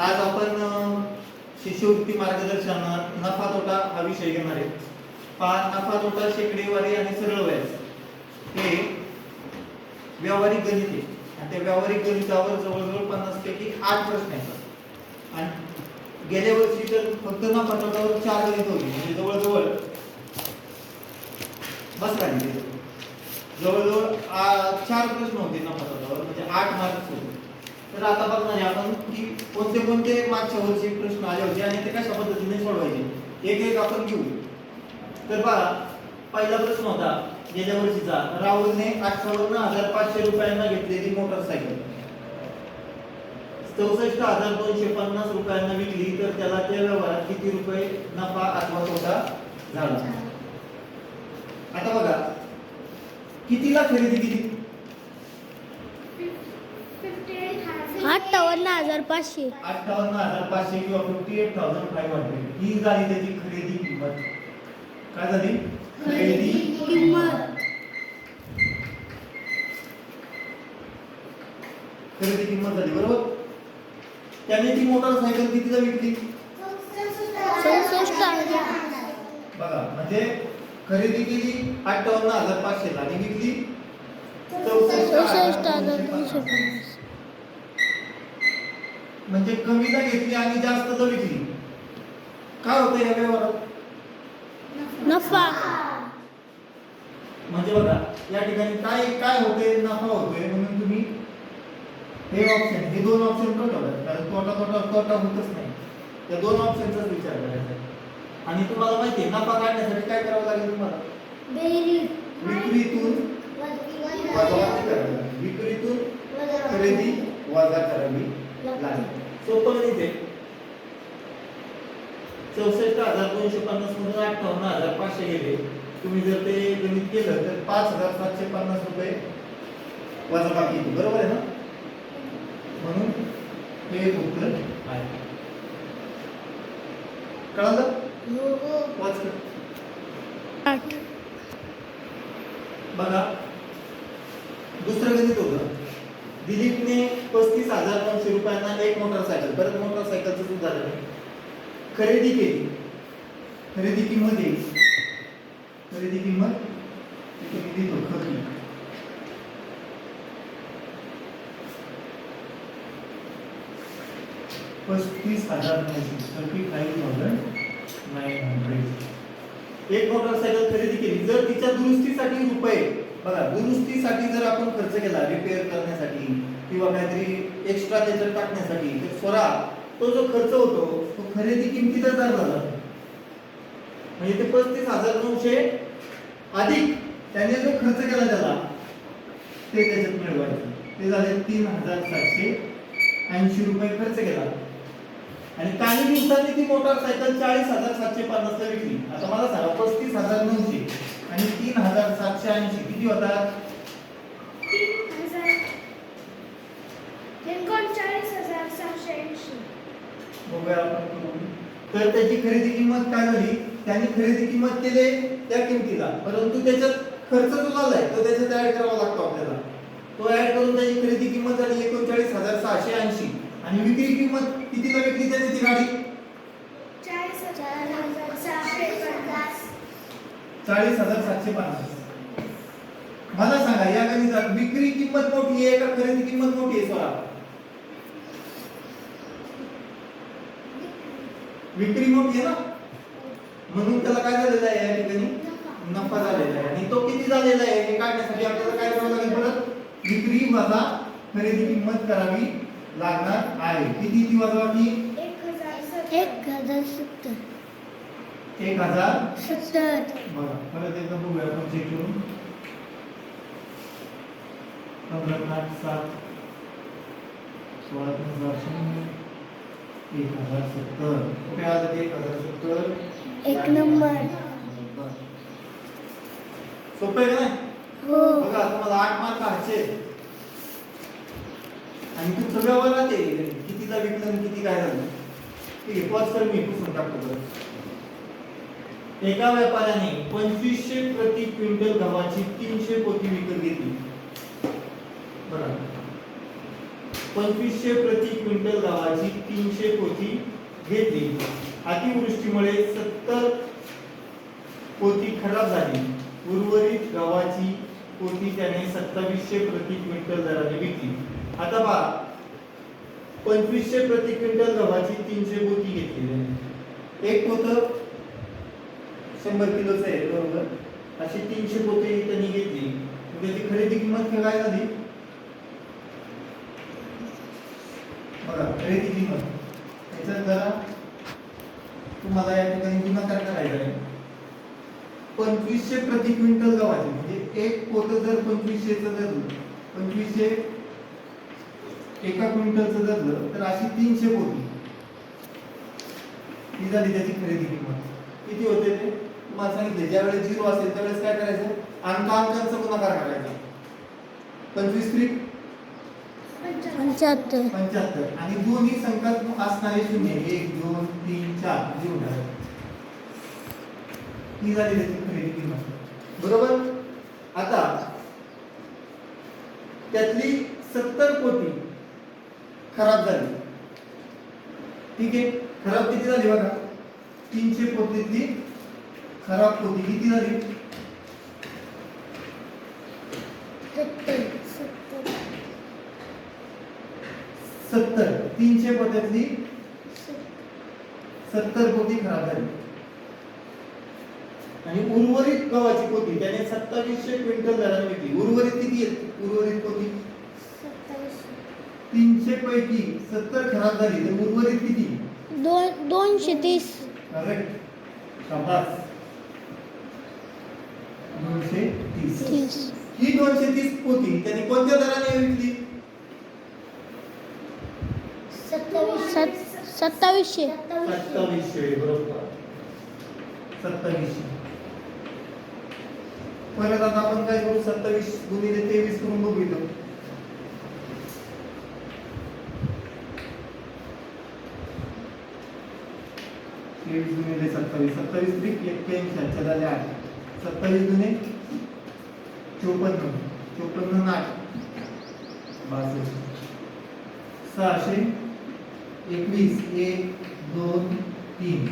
आज आपण शिष्यवृत्ती मार्गदर्शन नफा तोटा हा विषय घेणार आहे. पहा नफा तोटा शेकडेवारी आणि सरळ व्याज. हे व्यावहारिक गणित आहे. आणि त्या व्यावहारिक गणितावर जवळजवळ पन्नास पैकी आठ प्रश्न येतात आणि गेल्या वर्षी तर फक्त नफा तोटावर चार गणित होती. म्हणजे जवळजवळ बस राहिली जवळजवळ चार प्रश्न होते नफा तोटावर. म्हणजे आठ मार्क्स होते. तर आता बघणार आहे आपण की कोणते कोणते मागच्या वर्षी प्रश्न आले होते आणि ते कशा पद्धतीने सोडवायचे? एक एक आपण घेऊ. तर पहा पहिला प्रश्न होता गेल्या वर्षीचा. राहुलने अठ्ठावन्न हजार पाचशे रुपयांना घेतलेली मोटरसायकल चौसष्ट हजार दोनशे पन्नास रुपयांना विकली तर त्याला त्या व्यवहारात किती रुपये नफा अथवा तोटा झाला. आता बघा कितीला खरेदी केली? अठ्ठावन्न हजार पाचशे. अठ्ठावन्न हजार पाचशे किंवा fifty eight thousand five hundred ही झाली त्याची खरेदी किंमत. काय झाली? खरेदी किंमत. खरेदी किंमत झाली बरोबर? त्याने ती मोटरसायकल कितीला विकली? चौसष्ट बघा म्हणजे खरेदी केली अठ्ठावन्न हजार पाचशेला आणि विकली चौसष्ट चौसष्ट हजार दोनशे पन्नास. म्हणजे कमीला घेतली आणि जास्तला विकली. काय होतं या व्यवहारात? नफा. म्हणजे बघा या ठिकाणी काय काय होते नफा होतोय म्हणून तुम्ही हे ऑप्शन हे दोन ऑप्शन कारण तोटा तोटा तोटा होतच नाही. त्या दोन ऑप्शनचाच विचार करायचा. आणि तुम्हाला माहिती आहे नफा काढण्यासाठी काय करावं लागेल तुम्हाला विक्रीतून वजाबाकी करावी लागेल विक्रीतून खरेदी वजा करावी लागेल सोपं गणित आहे चौसष्ट हजार दोनशे पन्नास मधून अठ्ठावन्न हजार पाचशे गेले. तुम्ही जर ते गणित केलं तर पाच हजार सातशे पन्नास रुपये वजा बाकी येते. बरोबर आहे ना? म्हणून हे उत्तर आहे. कळालं? वाच कर. आठ. बघा. दुसरं गणित होतं. दिलीपने पस्तीस हजार दोनशे रुपयांना एक मोटरसायकल परत मोटरसायकलचं सुद्धा खरेदी केली. खरेदी किंमत येईल. खरेदी किंमत तुम्ही देतो लिहितो पस्तीस हजार thirty five thousand nine hundred एक मोटरसायकल खरेदी केली. जर तिच्या दुरुस्तीसाठी रुपये बघा दुरुस्तीसाठी जर आपण खर्च केला रिपेअर करण्यासाठी किंवा काहीतरी एक्स्ट्रा त्याच्यात टाकण्यासाठी तर स्वरा तो जो खर्च होतो तो खरेदी किमतीचा धरला झाला म्हणजे ते पस्तीस हजार नऊशे अधिक त्याने जो खर्च केला त्याला ते त्याच्यात मिळवायचं. ते झाले तीन हजार सातशे ऐंशी रुपये खर्च केला. आणि काही दिवसांनी ती मोटरसायकल चाळीस हजार सातशे पन्नासला विकली. आता मला सांगा पस्तीस हजार नऊशे आणि तीन हजार सातशे ऐंशी किती होतात. तर त्याची खरेदी किंमत काय झाली त्यांनी खरेदी किंमत केली त्या किमतीला. परंतु त्याच्यात खर्च जो झालाय तो त्याच्यात ऍड करावा लागतो आपल्याला. तो ऍड करून त्याची खरेदी किंमत झाली एकोणचाळीस हजार सहाशे ऐंशी. आणि विक्री किंमत कितीला विकली त्याने ती गाडी? चाळीस हजार सातशे पन्नास. मला सांगा या गणितात विक्री किंमत मोठी आहे का खरेदी किंमत मोठी आहे स्वरा? विक्री मोठी आहे ना? म्हणून त्याला काय झालेलं आहे या ठिकाणी नफा झालेला आहे. आणि तो किती झालेला आहे हे काढण्यासाठी आपल्याला काय करावं लागेल परत विक्री वजा खरेदी किंमत करावी लागणार आहे. किती ती हजार सत्तर एक हजार सत्तर. एक हजार सत्तर बघा परत एकदा बघूया आपण चेक करून. पंधरा आठ सात सोळा हजार शून्य एक हजार सत्तर. कुठे आलं ते? एक हजार सत्तर. एक नंबर. सोपं आहे हो. बघा तुम्हाला आठ मार्क हाचे आणि तुमचं व्यवहारात आहे कितीला विकलं आणि किती काय झालं. ठीक आहे पॉज कर मी पुसून टाकतो एका व्यापाऱ्याने पंचवीसशे प्रति क्विंटल गव्हाची तीनशे पोती विकत घेतली. बरं. पंचवीसशे प्रति क्विंटल गव्हाची तीनशे पोती घेतली. अतिवृष्टीमुळे सत्तर पोती खराब झाली. उर्वरित गव्हाची पोती त्याने सत्तावीसशे प्रति क्विंटल दराने विकली. आता पहा पंचवीसशे प्रति क्विंटल गव्हाची तीनशे पोती घेतलेली आहे. एक पोत शंभर किलोचं आहे बरोबर? अशी तीनशे पोती त्यांनी घेतली. म्हणजे त्याची खरेदी किंमत काय झाली? बघा खरेदी किंमत. त्याच्यात जरा तुम्हाला या ठिकाणी गुणाकार करायचा आहे. पंचवीसशे प्रति क्विंटल गव्हाचे म्हणजे एक पोत जर पंचवीसशेचं धरलं पंचवीसशे एका क्विंटलचं धरलं तर अशी तीनशे पोती. ही झाली त्याची खरेदी किंमत. किती होते ते? तुम्हाला सांगितले ज्यावेळेस झिरो असेल त्यावेळेस काय करायचं? अंक अंकांचा गुणाकार करायचा. पंचवीस त्रिक पंच्याहत्तर. पंच्याहत्तर. आणि दोन्ही संख्यात्मक असणारे शून्य. एक दोन तीन चार. लिहून टाकायचे ही झाली त्याची खरेदी किंमत. बरोबर? आता त्यातली सत्तर कोटी खराब झाली. ठीक आहे? खराब किती झाली बघा? तीनशे कोटीतली खराब कोटी किती झाली? सत्तर. तीनशे पोत्यातली सत्तर. पोती खराब झाली. आणि उर्वरित गव्हाची पोती त्याने सत्तावीसशे क्विंटल दराने विकली. उर्वरित किती आहेत? उर्वरित पोती? तीनशे पैकी सत्तर खराब झाली तर उर्वरित किती? दोन दोनशे तीस. करेक्ट शाबास. दोनशे तीस. ही दोनशे तीस पोती त्याने कोणत्या दराने विकली सत सत्तावीसशे. सत्तावीसशे बरोबर. सत्तावीसशे. परत आता आपण काय करू? सत्तावीस गुणिले तेवीस करून बघू इथं. तेवीस गुणिले सत्तावीस. सत्तावीस त्रिक एक्क्याऐंशी अच्छा झाले आठ. सत्तावीस गुणे चोपन्न. चोपन्न आठ. बासष्ट. सहाशे एकवीस एक दोन तीन.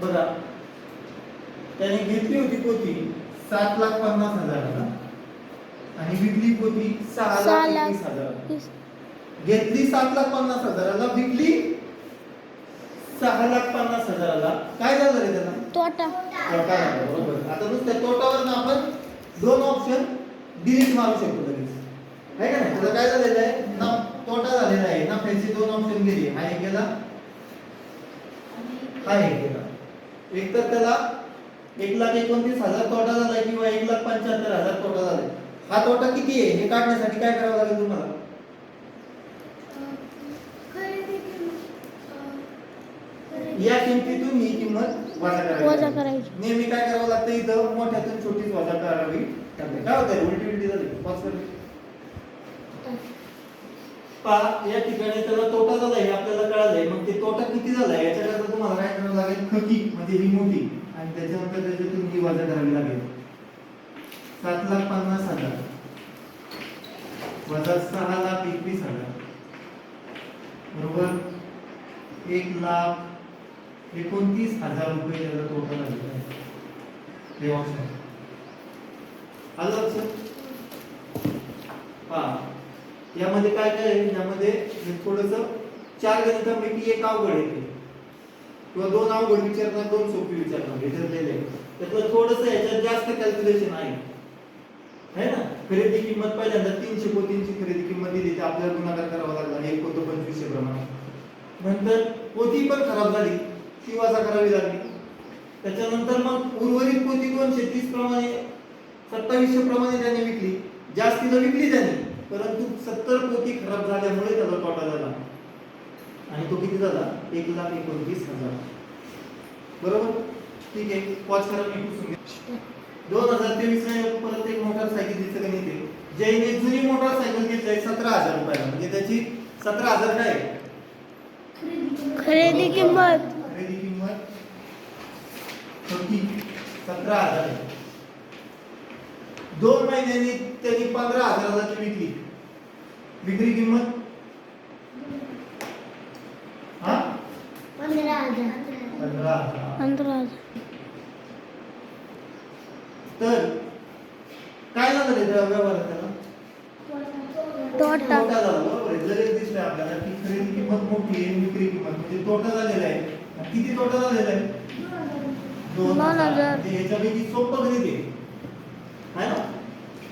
बघा. त्याने घेतली होती पोती सात लाख पन्नास हजाराला. आणि विकली पोती सहा लाख एकवीस हजार वीस. घेतली सात लाख पन्नास हजाराला विकली सहा लाख पन्नास हजाराला. काय झालं रे त्याला? तोटा. तोटा झाला, बरोबर. आता नुसत्या तोटावर आपण दोन ऑप्शन डिलीट मारू शकतो लगेच. आहे का नाही? त्याला काय झालेलं आहे? तोटा झालेला आहे. ना पैसे दोन ऑप्शन गेले. हा एक गेला हा एक गेला एक तर त्याला एक लाख एकोणतीस हजार तोटा झालाय किंवा एक लाख पंच्याहत्तर हजार तोटा झालाय. हा तोटा किती आहे? हे काढण्यासाठी काय करावं लागेल तुम्हाला? या किमतीतून ही किंमत वजा. करायची. नेहमी काय करावं लागतं? इथं मोठ्यातून छोटीच वजा करावी. काय होतं उलटी उलटी झाली पहा या ठिकाणी त्याला तोटा झाला हे आपल्याला कळालंय. मग ते तोटा किती झाला याच्याकरता तुम्हाला काय करावं लागेल खकी म्हणजे ही मोठी. आणि त्याच्यानंतर त्याच्यातून ही वजा करावी लागेल. सात लाख पन्नास हजार. वजा सहा लाख एकवीस हजार. बरोबर? एक लाख एकोणतीस हजार रुपये त्याचा तोटा झालेला आहे. हे ऑप्शन आलं लक्षात? पहा. यामध्ये काय काय आहे? यामध्ये थोडस चार गणितांपैकी एक अवघड येते किंवा दोन अवघड विचारणार दोन सोपी विचारणार हे ठरलेले त्यातलं थोडस याच्यात जास्त कॅल्क्युलेशन आहे. है ना? खरेदी किंमत पहिल्यांदा तीनशे पोतींची खरेदी किंमत दिली तर आपल्याला गुणाकार करावा लागला एक पोतं पंचवीसशे प्रमाणे. नंतर पोती पण खराब झाली. ती वाजा करावी लागली. त्याच्यानंतर मग उर्वरित पोती दोनशे तीस प्रमाणे सत्तावीसशे प्रमाणे त्याने विकली. जास्तीला विकली त्याने. परंतु सत्तर पोती खराब झाल्यामुळे त्याला तोटा झाला. आणि तो किती झाला? एक लाख एकोणतीस हजार. बरोबर? ठीक आहे. पॉज करा मी दोन हजार तेवीस परत एक मोटरसायकल गणित आहे जयने जुनी मोटरसायकल घेतली सतरा हजार रुपयाला. म्हणजे त्याची सतरा हजार काय? आहे? खरेदी किंमत. खरेदी किंमत. सतरा हजार आहे. दोन महिन्यांनी त्यांनी पंधरा हजाराला ती विकली विक्री किंमत? हा? तर काय झालं रे त्याला? तोटा. झाला बरोबर आहे. जरी दिसतंय आपल्याला की खरेदी किंमत मोठी आहे विक्री किंमत म्हणजे तोटा झालेला आहे. किती तोटा झालेला आहे? दोन हजार. म्हणजे याच्यापैकी सोपं गणित आहे है ना?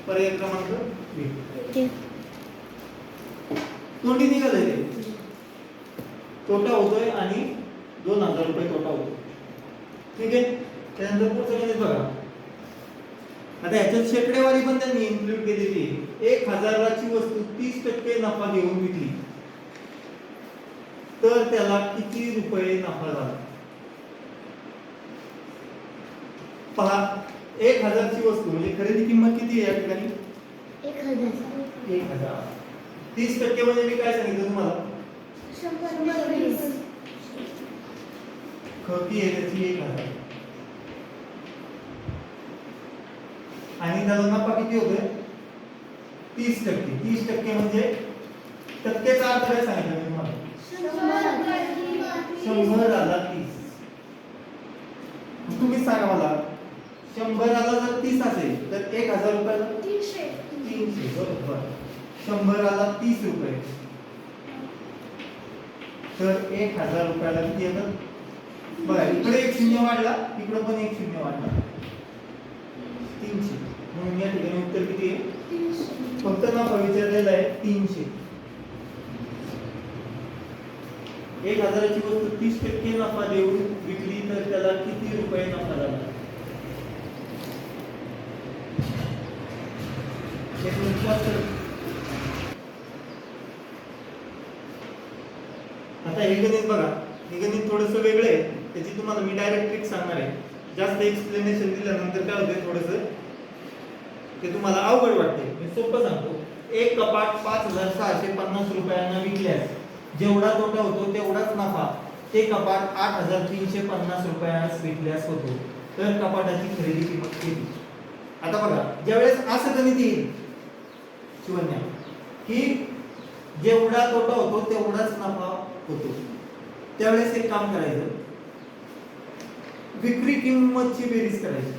पर्याय क्रमांक तोंडी निघालंय ते तोटा होतोय आणि दोन हजार रुपये तोटा होतो ठीक आहे? त्यानंतर पुढचं गणित बघा. आता ह्याच्यात शेकडेवारी पण त्यांनी इन्क्लूड केलेली आहे. एक हजाराची वस्तू तीस टक्के नफा घेऊन विकली. तर त्याला किती रुपये नफा झाला? पहा. एक हजारची वस्तू म्हणजे खरेदी किंमत किती आहे या ठिकाणी? एक हजार. एक हजार. तीस टक्के म्हणजे मी काय सांगितलं तुम्हाला? खपी आहे त्याची एक हजार. आणि त्याचा नफा किती होतोय? तीस टक्के. तीस टक्के म्हणजे टक्केचा अर्थ काय सांगितलं मी तुम्हाला? शंभर. आला तीस. तुम्हीच सांगा मला शंभराला जर तीस असेल तर एक हजार रुपयाला? तीनशे. तीनशे बरोबर. शंभराला तीस रुपये. तर एक हजार रुपयाला किती येतात बघा इकडे एक शून्य वाढला इकडे पण एक शून्य वाढला. तीनशे. म्हणून या ठिकाणी उत्तर किती आहे? फक्त नफा विचारलेला आहे तीनशे. एक हजाराची वस्तू तीस टक्के नफा देऊन विकली तर त्याला किती रुपये नफा झाला एक विश्वास कर. आता हे गणित बघा. हे गणित थोडस वेगळं आहे. त्याची तुम्हाला मी डायरेक्ट ट्रिक सांगणार आहे. जास्त एक्सप्लेनेशन दिल्यानंतर काय होते थोडस? ते तुम्हाला अवघड वाटते मी सोपं सांगतो. एक कपाट पाच हजार सहाशे पन्नास रुपयांना विकल्यास जेवढा तोटा होतो तेवढाच नफा. ते कपाट आठ हजार तीनशे पन्नास रुपयास विकल्यास होतो. तर कपाटाची खरेदी किंमत किती आता बघा ज्यावेळेस असं गणित येईल शिवन्या की जेवढा तोटा होतो तेवढाच नफा होतो. त्यावेळेस एक काम करायचं. विक्री किंमतची बेरीज करायची.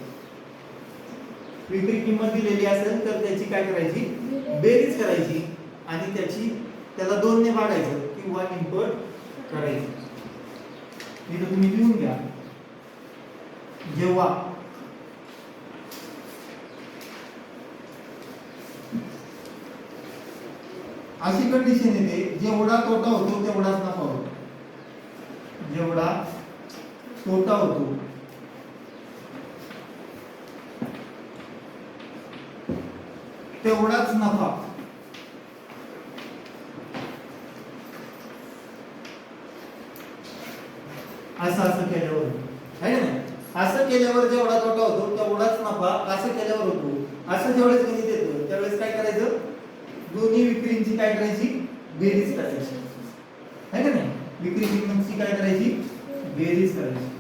विक्री किंमत दिलेली असेल तर त्याची काय करायची? बेरीज करायची. आणि त्याची त्याला दोनने वाढायचं किंवा इनपुट करायचं. इथं तुम्ही लिहून घ्या. जेव्हा अशी कंडिशन येते जेवढा तोटा होतो तेवढाच नफा होतो. जेवढा तोटा होतो. तेवढाच नफा. असं असं केल्यावर. आहे ना? असं केल्यावर जेवढा तोटा होतो तेवढाच नफा. असं केल्यावर होतो. असं जेवढे विक्रींची काय करायची बेरीज करायची आहे का नाही? विक्री किंमतची काय करायची बेरीज करायची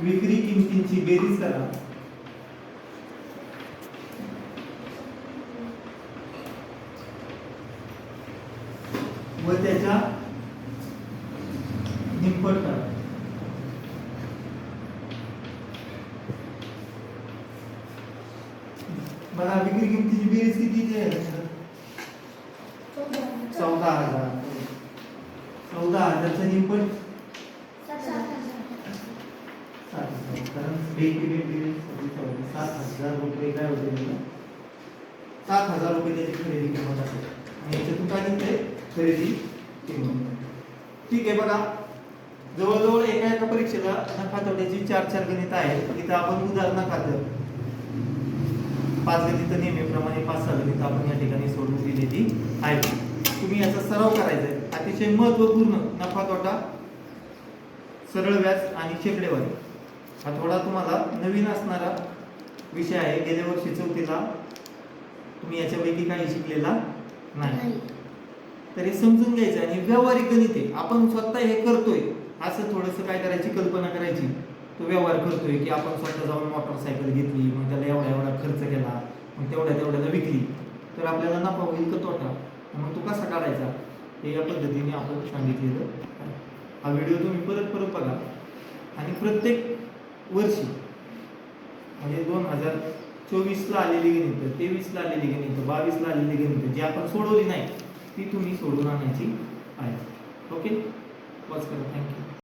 विक्री किमतींची बेरीज करा बघा विक्री किमतीची बेरीज किती आहे? चौदा. हजार. चौदा हजारचा निष्फळ सात हजार. कारण सात हजार रुपये काय होते? सात हजार रुपये त्याची खरेदी किंमत असेल आणि याच्यातून काय निघते खरेदी किंमत. ठीक आहे बघा. जवळजवळ एका एका परीक्षेला नफा तोट्याची चार चार गणित आहेत. इथं आपण उदाहरणं खातं पाच गणित नेहमीप्रमाणे पाच सहा गणित आपण या ठिकाणी सोडून दिलेली आहेत. तुम्ही याचा सराव करायचा आहे अतिशय महत्त्वपूर्ण नफा तोटा सरळ व्याज आणि शेकडेवारी. हा थोडा तुम्हाला नवीन असणारा विषय आहे. गेल्या वर्षी चौथीला तुम्ही याच्यापैकी काही शिकलेला नाही. तर हे समजून घ्यायचं आणि व्यावहारिक गणित आहे. आपण स्वतः हे करतोय असं थोडंसं काय करायची? कल्पना करायची. तो व्यवहार करतोय की आपण स्वतः जाऊन मोटरसायकल घेतली मग त्याला एवढा एवढा खर्च केला मग तेवढ्या तेवढ्याला विकली. तर आपल्याला नफा होईल का तोटा? मग तो कसा काढायचा? हे या पद्धतीने आपण सांगितलेलं आहे. हा व्हिडिओ तुम्ही परत परत बघा. आणि प्रत्येक वर्षी म्हणजे दोन हजार चोवीसला आलेली गणित तेवीसला आलेली गणित बावीसला आलेली गणित जी आपण सोडवली नाही ती तुम्ही सोडून आणायची आहे. ओके? बस करा. थँक्यू